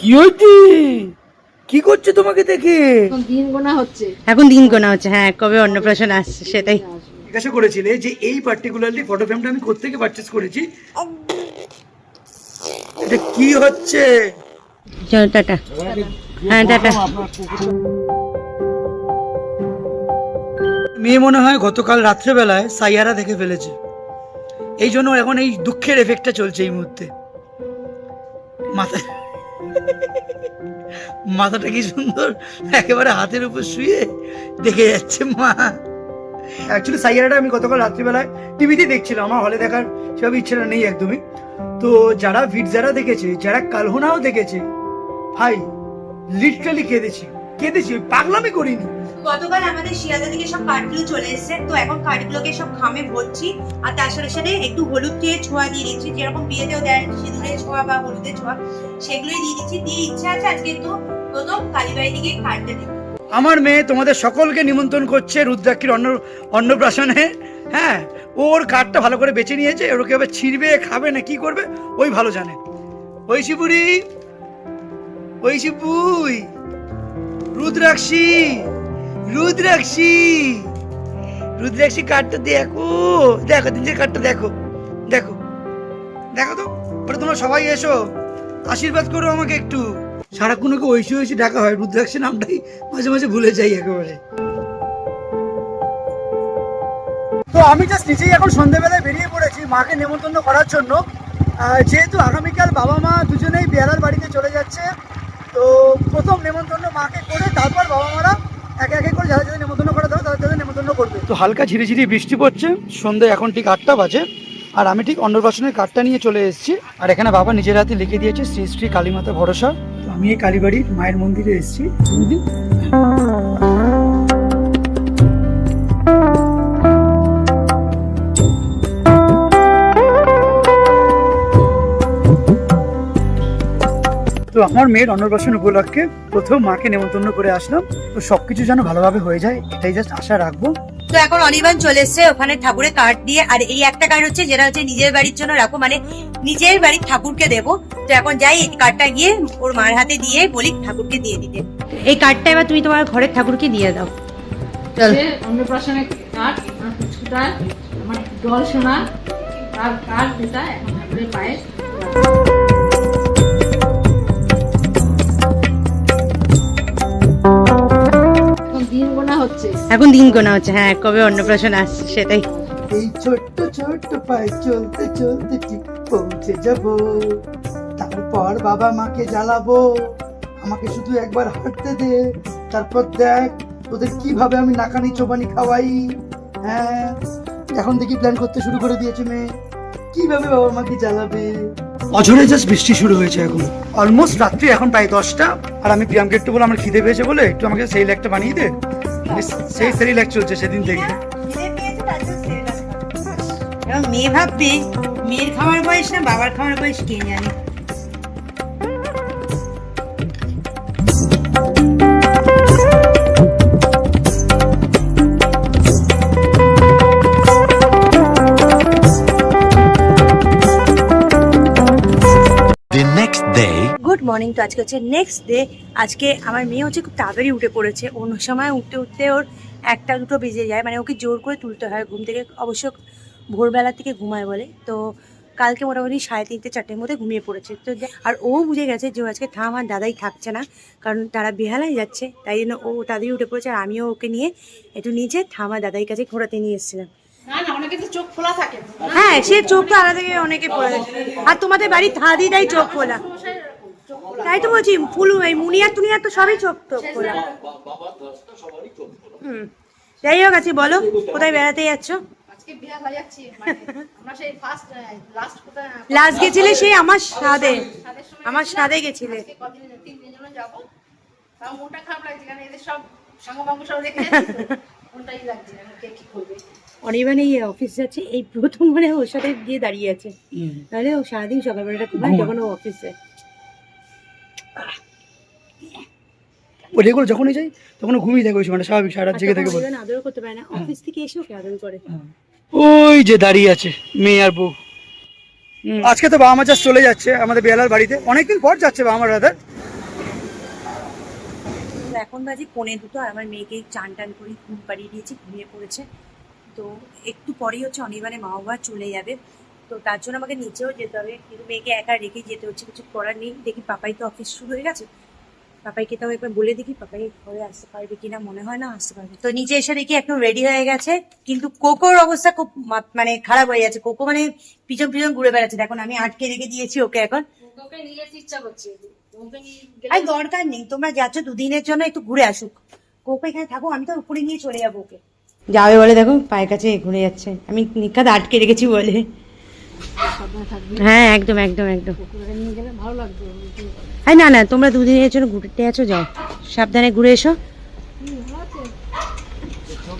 কি হয়েছে? কি করছে তোমাকে দেখে? এখন দিন গোনা হচ্ছে। এখন দিন গোনা হচ্ছে হ্যাঁ কবে অন্নপ্রাশন আসছে সেটাই। জিজ্ঞাসা করেছিলে যে এই পার্টিকুলারলি ফটো ফ্রেমটা আমি কোথেকে পারচেস করেছি? এটা কি হচ্ছে? চল টাটা। হ্যাঁ টাটা। মেয়ে মনে হয় গতকাল রাত্রেবেলায় সাইয়ারা দেখে ফেলেছে। এই জন্য এখন এই দুঃখের এফেক্টটা চলছে এই মুহূর্তে। মাথা মাথাটা কি সুন্দর? একেবারে হাতের উপর শুয়ে দেখে যাচ্ছে মা। অ্যাকচুয়ালি সাইয়ারাটা আমি গতকাল রাত্রিবেলায় টিভিতে দেখছিলাম। আমার হলে দেখার সেভাবে ইচ্ছেটা নেই একদমই। তো যারা ভিট যারা দেখেছে, যারা কালহনাও দেখেছে, ভাই লিটারালি কেঁদেছি। কেঁদেছি পাগলামি করিনি। গতকাল আমাদের শিয়ালদা থেকে সব কাঠগুলো চলে এসেছে তো এখন কাঠগুলোকে সব খামে ভরছি আর তার সাথে সাথে একটু হলুদ দিয়ে ছোঁয়া দিয়ে দিচ্ছি যেরকম বিয়েতেও দেন সিঁদুরের ছোঁয়া বা হলুদের ছোঁয়া সেগুলোই দিয়ে দিচ্ছি। দিয়ে ইচ্ছা আছে আজকে একটু প্রথম কালীবাড়ি দিকে কাটতে দিই। আমার মেয়ে তোমাদের সকলকে নিমন্ত্রণ করছে রুদ্রাক্ষীর অন্ন অন্নপ্রাশনে। হ্যাঁ ওর কাঠটা ভালো করে বেছে নিয়েছে ওর এবার ছিঁড়বে খাবে না কি করবে ওই ভালো জানে। ওই শিবুই রুদ্রাক্ষী রুদ্রাক্ষী। রুদ্রাক্ষী কার্ডটা দেখো দেখো নিজের কার্ডটা দেখো দেখো। দেখো তো তোমরা সবাই এসো, আশীর্বাদ করো আমাকে একটু। সারাক্ষণ ওকে ঐশী ঐশী ডাকা হয়, রুদ্রাক্ষী নামটাই মাঝে মাঝে ভুলে যাই একেবারে। তো আমি জাস্ট নিজেই এখন সন্ধ্যেবেলায় বেরিয়ে পড়েছি মাকে নেমন্তন্ন করার জন্য। যেহেতু আগামীকাল বাবা মা দুজনেই বেহালার বাড়িতে চলে যাচ্ছে তো প্রথম নেমন্তন্ন মাকে করে তারপর বাবা মারা একে একে করে যারা যাদের নেমন্তন্ন করা দেবে তাদের তাদের নেমন্তন্ন করবে। তো হালকা ঝিরিঝিরি বৃষ্টি পড়ছে। সন্ধে এখন ঠিক আটটা বাজে। আর আমি ঠিক অন্নপ্রাশনের কার্ডটা নিয়ে চলে এসেছি। আর এখানে বাবা নিজের হাতে লিখে দিয়েছে শ্রী শ্রী কালীমাতা ভরসা। তো আমি এই কালীবাড়ির মায়ের মন্দিরে এসেছি। তো আমার মেয়ের অন্নপ্রাশন উপলক্ষে প্রথম মাকে নেমন্তন্ন করে আসলাম। তো সবকিছু যেন ভালোভাবে হয়ে যায় এটাই জাস্ট আশা রাখব। তো এখন অনির্বাণ চলে এসছে ওখানে ঠাকুরের কার্ড দিয়ে। আর এই একটা কার্ড হচ্ছে যেটা হচ্ছে নিজের বাড়ির জন্য রাখো মানে নিজের বাড়ির ঠাকুরকে দেবো। তো এখন যাই এই কার্ডটা গিয়ে ওর মার হাতে দিয়ে বলি ঠাকুরকে দিয়ে দিতে। এই কার্ডটা এবার তুমি তোমার ঘরের ঠাকুরকে দিয়ে দাও। চল। অন্নপ্রাশনের কাঠ আমার জল সোনা তার কাঠ যেটা এখন ঠাকুরের পায়ে। দিন গোনা হচ্ছে। এখন দিন গোনা হচ্ছে হ্যাঁ কবে অন্নপ্রাশন আসছে সেটাই। এই ছোট্ট ছোট্ট পায়ে চলতে চলতে ঠিক পৌঁছে যাব। তারপর বাবা মাকে জ্বালাবো। আমাকে শুধু একবার হাঁটতে দে। তারপর দেখ ওদের কীভাবে আমি নাকানি চোবানি খাওয়াই। হ্যাঁ এখন দেখি প্ল্যান করতে শুরু করে দিয়েছে মেয়ে। কীভাবে বাবা মাকে জ্বালাবে? অঝরে জাস্ট বৃষ্টি শুরু হয়েছে এখন। অলমোস্ট রাত্রি, এখন প্রায় দশটা। আর আমি প্রিয়ামকে একটু বলে আমার খিদে পেয়েছে বলে, একটু আমাকে সেই ল্যাকটা বানিয়ে দে। সেই সেই ল্যাক চলছে সেদিন থেকে মেয়ে ভাববে, মেয়ের খাওয়ার বয়স না, বাবার খাওয়ার বয়স কে জানে? মর্নিং তো আজকে হচ্ছে নেক্সট ডে আজকে আমার মেয়ে হচ্ছে খুব তাড়াতাড়ি উঠে পড়েছে। অন্য সময় উঠতে উঠতে ওর একটা দুটো বেজে যায়। মানে ওকে জোর করে তুলতে হয়। ঘুম থেকে অবশ্য ভোরবেলা থেকে ঘুমায় বলে। তো কালকে মোটামুটি সাড়ে তিনটে চারটের মধ্যে ঘুমিয়ে পড়েছে। তো আর ও বুঝে গেছে যে আজকে থাম আর দাদাই থাকছে না। কারণ তারা বেহালায় যাচ্ছে। তাই জন্য ও তাড়াতাড়ি উঠে পড়েছে। আর আমিও ওকে নিয়ে একটু নিচে থাম আর দাদাই কাছে ঘোরাতে নিয়ে এসেছিলাম। হ্যাঁ সে চোখ তো আলাদা অনেকে পড়ে আর তোমাদের বাড়ি বাড়ির থাদিটাই চোখ খোলা। তাই তো বলছি ফুল এই মুনিয়ার টুনিয়ার তো সবই চোখ চোখ খোলা হুম। যাই হোক আছে বলো কোথায় বেড়াতে যাচ্ছ? যাচ্ছি মানে আমরা সেই ফার্স্ট লাস্ট গেছিলে সেই আমার সাদে আমার সাদে গেছিলে। অনির্বাণ এই অফিস যাচ্ছে এই প্রথম মানে ওর সাথে গিয়ে দাঁড়িয়ে আছে। তাহলে ও সারাদিন সকালবেলাটা ঘুমায় যখন ও অফিসে ও রেগুলার যখনই যাই তখন ঘুমিয়ে থাকে ওই সময়টা স্বাভাবিক সারা জেগে থাকে বলে। আদর করতে পারে না। অফিস থেকে এসে ওকে আদর করে? ওই যে দাঁড়িয়ে আছে মেয়ে আর বউ। আজকে তো বাবা মা জাস্ট চলে যাচ্ছে আমাদের বেহালার বাড়িতে। অনেকদিন পর যাচ্ছে বাবা মা রাধার এখন বাজে পৌনে দুটো আর আমার মেয়েকে চান টান করে ঘুম পাড়িয়ে দিয়েছি ঘুমিয়ে পড়েছে। তো একটু পরেই হচ্ছে অনিবারে মা বাবা চলে যাবে। তো তার জন্য আমাকে নিচেও যেতে হবে। কিন্তু মেয়েকে একা রেখে যেতে হচ্ছে কিছু করার নেই। দেখি পাপাই তো অফিস শুরু হয়ে গেছে। পাপাইকে তাও একবার বলে দেখি পাপাই ঘরে আসতে পারবে কিনা মনে হয় না আসতে পারবে। তো নিচে এসে দেখি একটু রেডি হয়ে গেছে কিন্তু কোকোর অবস্থা খুব মা- মানে খারাপ হয়ে যাচ্ছে। কোকো মানে পিছন পিছন ঘুরে বেড়াচ্ছে। দেখুন আমি আটকে রেখে দিয়েছি ওকে এখন। ওকে নিয়ে ইচ্ছা করছে ওকে নিয়ে গেলে আর দরকার নেই। তোমরা যাচ্ছ দুদিনের জন্য একটু ঘুরে আসুক। কোকো এখানে থাকো আমি তো উপরে নিয়ে চলে যাব ওকে। যাবে বলে দেখো পায়ের কাছে ঘুরে যাচ্ছে। আমি নিকাত আটকে রেখেছি বলে। হ্যাঁ একদম একদম একদম। ওকে নিয়ে গেলে ভালো লাগবে। আরে না না, তোমরা দুদিনের জন্য ঘুরতে আছো, যাও। সাবধানে ঘুরে এসো।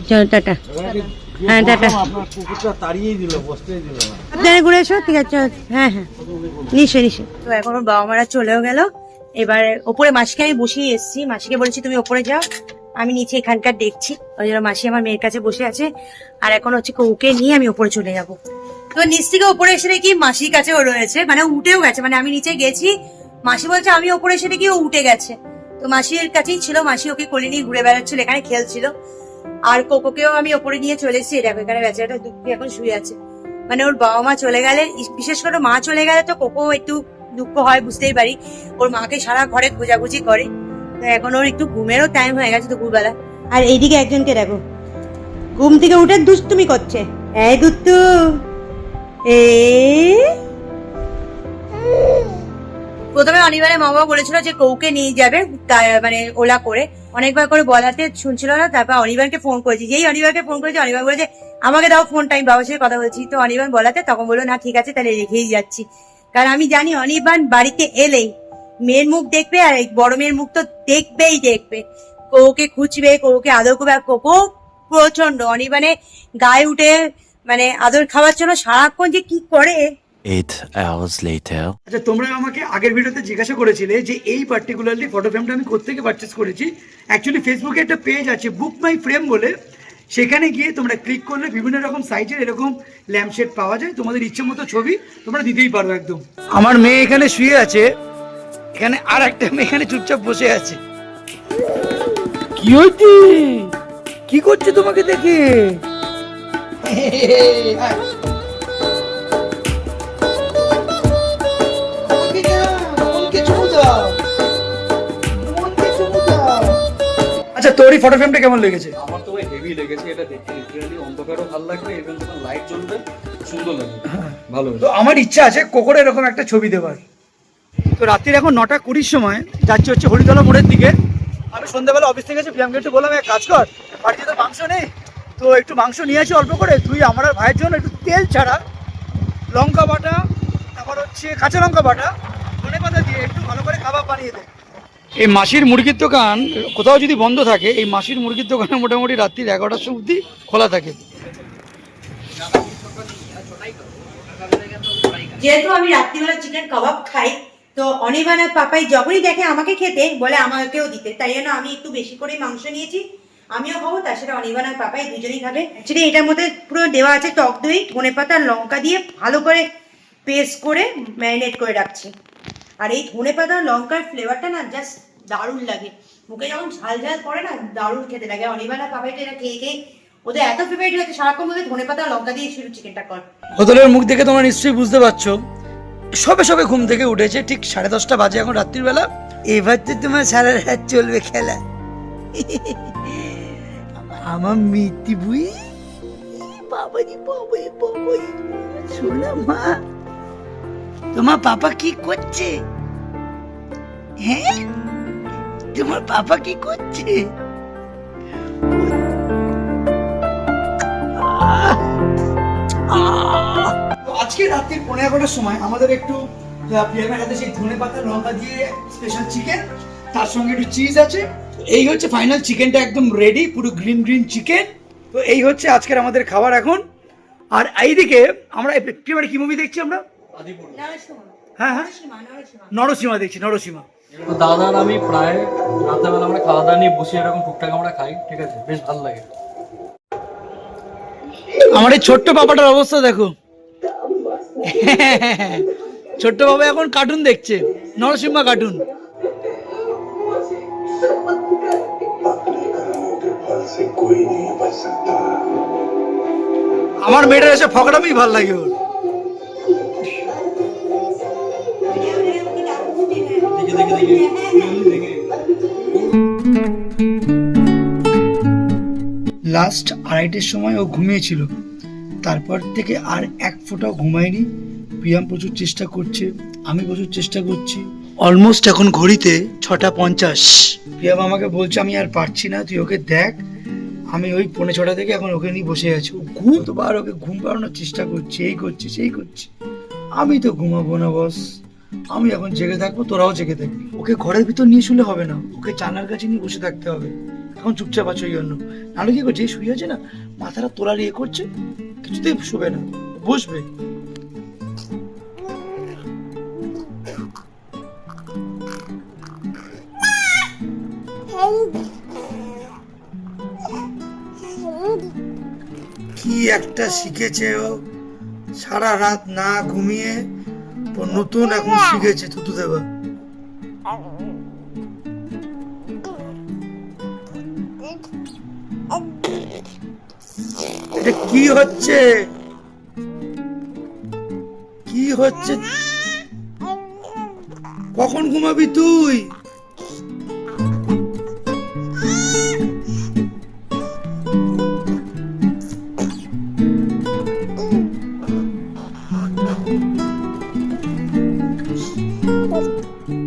চলো, টাটা। হ্যাঁ টাটা। সাবধানে ঘুরে এসো, ঠিক আছে হ্যাঁ হ্যাঁ। নিশ্চয়ই নিশ্চয়ই তো এখন বাবা মারা চলেও গেল। এবার ওপরে মাসিকে আমি বসিয়ে এসেছি। মাসিকে বলেছি, তুমি ওপরে যাও। আমি নিচে এখানকার দেখছি। ওই জন্য মাসি আমার মেয়ের কাছে বসে আছে। আর এখন হচ্ছে ওকে নিয়ে আমি ওপরে চলে যাব। তো নিচ থেকে ওপরে এসে দেখি মাসির কাছে ও রয়েছে। মানে উঠেও গেছে। মানে আমি নিচে গেছি। মাসি বলছে, আমি ওপরে এসে দেখি উঠে গেছে। তো মাসির কাছেই ছিল, মাসি ওকে কোলে নিয়ে ঘুরে বেড়াচ্ছিল, এখানে খেলছিল। আর কোকোকেও আমি ওপরে নিয়ে চলে এসেছি। দেখো, এখানে বেচারাটা দুঃখে এখন শুয়ে আছে। মানে ওর বাবা মা চলে গেলে বিশেষ করে মা চলে গেলে তো কোকো একটু দুঃখ হয়, বুঝতেই পারি। ওর মাকে সারা ঘরে খোঁজাখুঁজি করে। তো এখন ওর একটু ঘুমেরও টাইম হয়ে গেছে দুপুরবেলা। আর এইদিকে একজনকে দেখো। ঘুম থেকে উঠে দুষ্টুমি করছে। এই দুত্তু এ প্রথমে অনিবারে মা বাবা বলেছিল যে কৌকে নিয়ে যাবে মানে ওলা করে। অনেকবার করে বলাতে শুনছিল না, তারপর অনিবারকে ফোন করেছি। যেই অনিবারকে ফোন করেছি অনিবার বলেছে, আমাকে দাও ফোনটা আমি বাবার সাথে কথা বলছি। তো অনিবান বলাতে তখন বলল, না, ঠিক আছে, তাহলে রেখেই যাচ্ছি। কারণ আমি জানি অনির্বাণ বাড়িতে এলেই মেয়ের মুখ দেখবে আর বড় মেয়ের মুখ তো দেখবেই দেখবে। কৌকে খুঁজবে কৌকে আদর করবে, আর কোকো প্রচণ্ড অনির্বাণে গায়ে উঠে মানে আদর খাওয়ার জন্য সারাক্ষণ যে কি করে Eight hours later. আচ্ছা তোমরা আমাকে আগের ভিডিওতে জিজ্ঞাসা করেছিলে যে এই পার্টিকুলারলি ফটো ফ্রেমটা আমি কোথেকে পারচেস করেছি অ্যাকচুয়ালি ফেসবুকে একটা পেজ আছে বুক মাই ফ্রেম বলে সেখানে গিয়ে তোমরা ক্লিক করলে বিভিন্ন রকম সাইজের এরকম ল্যাম্পশেড পাওয়া যায় তোমাদের ইচ্ছে মতো ছবি তোমরা দিতেই পারো একদম আমার মেয়ে এখানে শুয়ে আছে এখানে আর একটা মেয়ে এখানে চুপচাপ বসে আছে কি হচ্ছে কি করছে তোমাকে দেখে আচ্ছা তোর এই ফটো ফ্রেমটা কেমন লেগেছে? আমার তো হেভি লেগেছে এটা দেখতে লিটারালি অন্ধকারও ভালো লাগবে এবং যখন লাইট জ্বলবে সুন্দর লাগবে। ভালো তো আমার ইচ্ছা আছে কোকোর এরকম একটা ছবি দেবার। তো রাত্রির এখন নটা কুড়ির সময় যাচ্ছি হচ্ছে হরিতলা মোড়ের দিকে। আমি সন্ধ্যাবেলা অফিস থেকে এসে প্রিয়ামকে একটু বললাম এক কাজ কর বাড়িতে তো মাংস নেই তো একটু মাংস নিয়ে আসি অল্প করে তুই আমার আর ভাইয়ের জন্য একটু তেল ছাড়া লঙ্কা বাটা তারপর হচ্ছে কাঁচা লঙ্কা বাটা ধনে পাতা দিয়ে একটু ভালো করে কাবাব বানিয়ে দে। এই মাসির মুরগির দোকান, কোথাও যদি বন্ধ থাকে, এই মাসির মুরগির দোকানে মোটামুটি রাত্রির এগারোটার সময় অবধি খোলা থাকে। যেহেতু আমি রাত্রিবেলা চিকেন কাবাব খাই, তো অনির্বাণ পাপাই যখনই দেখে আমাকে খেতে, বলে আমাকেও দিতে। তাই জন্য আমি একটু বেশি করে মাংস নিয়েছি। আমিও খাব, তার সাথে অনির্বাণ পাপাই দুজনেই খাবে। অ্যাকচুয়ালি এটার মধ্যে পুরো দেওয়া আছে টক দই ধনে পাতা লঙ্কা দিয়ে ভালো করে পেস্ট করে ম্যারিনেট করে রাখছি। আর এই ধনে পাতা, লঙ্কার ফ্লেভারটা না জাস্ট দারুণ লাগে। মুখে যখন ঝাল ঝাল পড়ে না, দারুণ খেতে লাগে। অনির্বাণ আর এটা খেয়ে খেয়ে ওদের এত ফেভারিট হয়েছে, সারাক্ষণ মধ্যে ধনে পাতা, লঙ্কা দিয়ে শুধু চিকেনটা কর। হোটেলের মুখ দেখে তোমরা নিশ্চয়ই বুঝতে পারছ। সবে সবে ঘুম থেকে উঠেছে, ঠিক সাড়ে দশটা বাজে এখন রাত্রির বেলা। এবার তো তোমার সারা রাত চলবে খেলা। আমার মিতি বুই বাবারি বাবারি বাবারি শোনা মা। তোমার পাপা কি করছে? হ্যাঁ তোমার পাপা কি করছে? আজকে রাত্রির পনেরো এগারোটার সময় আমাদের একটু আহ, হাতে সেই ধনে পাতা লঙ্কা দিয়ে স্পেশাল চিকেন তার সঙ্গে একটু চিজ আছে। এই হচ্ছে ফাইনাল চিকেনটা একদম রেডি পুরো গ্রিন গ্রিন চিকেন তো এই হচ্ছে আজকের আমাদের খাবার এখন। আর এইদিকে আমরা কি মুভি দেখছি আমরা? নরসীমা হ্যাঁ, হ্যাঁ। দেখছি নরসীমা আমি প্রায় রাতেবেলা আমরা খাওয়া দাওয়া নিয়ে বসে এরকম টুকটাক আমরা খাই ঠিক আছে? বেশ ভালো লাগে। আমার এই ছোট্ট বাবাটার অবস্থা দেখো। ছোট্ট বাবা এখন কার্টুন দেখছে নরসিংহা কার্টুন আমার মেয়েটা এসে ফকরামি ভালো লাগে ওর। লাস্ট আড়াইটের সময় ও ঘুমিয়েছিল। তারপর থেকে আর এক ফোঁটাও ঘুমায়নি। প্রিয়াম প্রচুর চেষ্টা করছে আমি প্রচুর চেষ্টা করছি। অলমোস্ট এখন ঘড়িতে ছটা পঞ্চাশ। প্রিয়াম আমাকে বলছে আমি আর পারছি না তুই ওকে দেখ। আমি ওই পৌনে ছটা থেকে এখন ওকে নিয়ে বসে আছি। ও ঘুম তো বার ওকে ঘুম পাড়ানোর চেষ্টা করছি এই করছি সেই করছি। আমি তো ঘুমাবো না বস। আমি এখন জেগে থাকব তোরাও জেগে থাকবি। ওকে ঘরের ভিতর নিয়ে শুলে হবে না। ওকে জানার কাছে নিয়ে বসে থাকতে হবে। এখন চুপচাপ আছো ওই জন্য নাহলে কি করছে শুয়ে আছে না মাথাটা তোলার ইয়ে করছে কিছুতেই শুবে না। বসবে। কি একটা শিখেছে ও। সারা রাত না ঘুমিয়ে ও নতুন এখন শিখেছে থুতু দেবা। এটা কি হচ্ছে? কি হচ্ছে? কখন ঘুমাবি তুই?